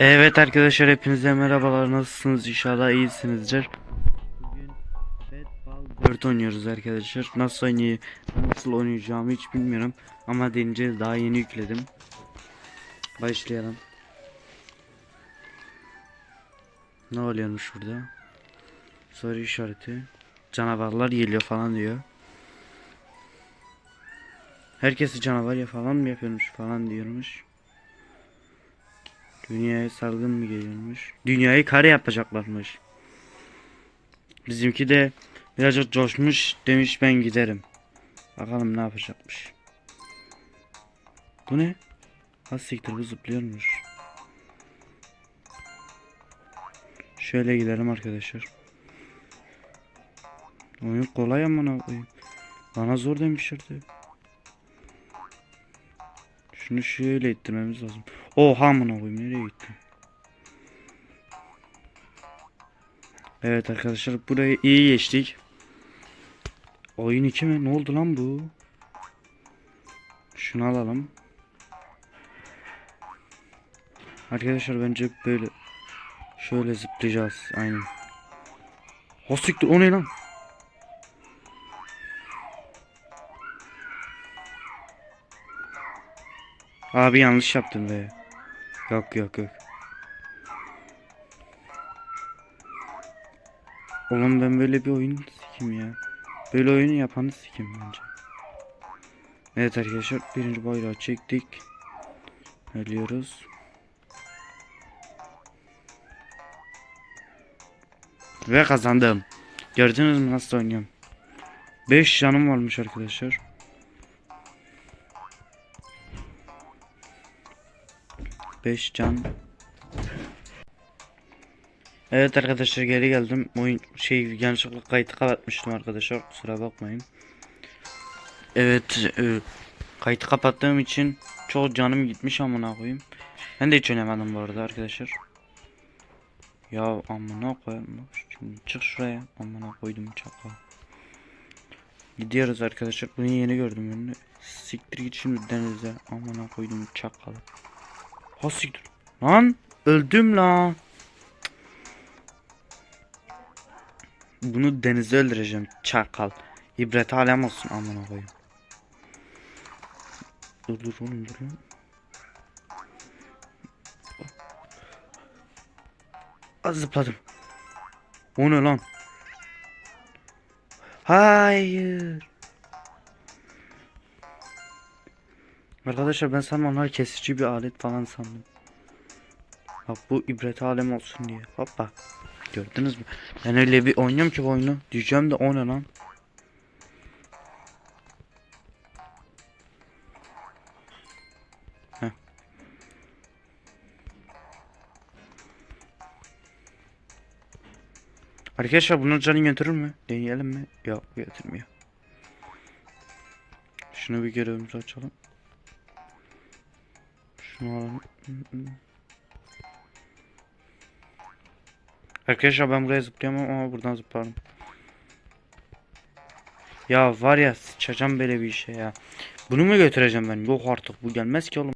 Evet arkadaşlar hepinize merhabalar nasılsınız inşallah iyisinizdir. Bugün Bad 4 oynuyoruz arkadaşlar. Nasıl oynay nasıl oynayacağımı hiç bilmiyorum ama deneyeceğiz daha yeni yükledim. Başlayalım. Ne oluyormuş burada? Soru işareti. Canavarlar geliyor falan diyor. Herkesi canavar ya falan mı yapıyormuş falan diyormuş. Dünyaya salgın mı geliyormuş? Dünyayı kare yapacaklarmış. Bizimki de birazcık coşmuş demiş ben giderim. Bakalım ne yapacakmış. Bu ne? Ha siktir bu zıplıyormuş. Şöyle gidelim arkadaşlar. Oyun kolay ama koyayım. Bana zor demişlerdi. Şunu şöyle ittirmemiz lazım. Oha amına koyayım nereye gittin? Evet arkadaşlar burayı iyi geçtik. Oyun 2 mi? Ne oldu lan bu? Şunu alalım. Arkadaşlar bence böyle şöyle zıplayacağız aynen. Hosiktir o ne lan? Abi yanlış yaptım be. Yok yok yok. Oğlum ben böyle bir oyun sikim ya. Böyle oyunu yapanı sikim bence. Evet arkadaşlar birinci bayrağı çektik. Ölüyoruz. Ve kazandım. Gördünüz mü nasıl oynuyorum? 5 canım varmış arkadaşlar. Beş can. Evet arkadaşlar geri geldim. Oyun şey yanlışlıkla kayıtı kapatmıştım arkadaşlar. Kusura bakmayın. Evet, e, kayıtı kapattığım için çok canım gitmiş amına koyayım. Ben de hiç oynamadım bu arada arkadaşlar. Ya amına koyayım. Çık şuraya. Amına koydum çakal. Gidiyoruz arkadaşlar. Bunu yeni gördüm. Siktir git şimdi denize. Amına koydum çakalı. Ha siktir. Lan öldüm la. Bunu denize öldüreceğim çakal. İbret alem olsun amına koyayım. Dur dur oğlum dur. Az zıpladım. O ne lan? Hayır. Arkadaşlar ben sanmam onlar kesici bir alet falan sandım. Bak bu ibret alem olsun diye. Hoppa. Gördünüz mü? Ben öyle bir oynuyorum ki bu oyunu. Diyeceğim de o lan? Heh. Arkadaşlar bunun canı götürür mü? Deneyelim mi? Yok götürmüyor. Şunu bir görevimizi açalım. Şunu. Arkadaşlar ben buraya zıplayamam ama buradan zıplarım. Ya var ya sıçacağım böyle bir işe ya. Bunu mu götüreceğim ben? Yok artık bu gelmez ki oğlum.